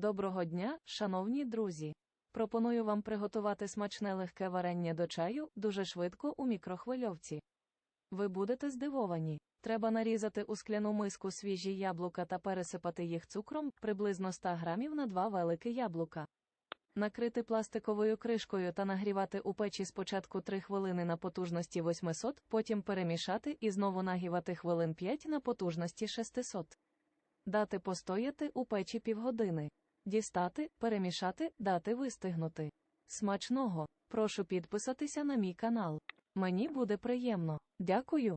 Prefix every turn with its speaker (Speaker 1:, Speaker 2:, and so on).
Speaker 1: Доброго дня, шановні друзі! Пропоную вам приготувати смачне легке варення до чаю дуже швидко у мікрохвильовці. Ви будете здивовані. Треба нарізати у скляну миску свіжі яблука та пересипати їх цукром приблизно 100 грамів на 2 великі яблука. Накрити пластиковою кришкою та нагрівати у печі спочатку 3 хвилини на потужності 800, потім перемішати і знову нагрівати хвилин 5 на потужності 600. Дати постояти у печі півгодини. Дістати, перемішати, дати вистигнути. Смачного! Прошу підписатися на мій канал. Мені буде приємно. Дякую.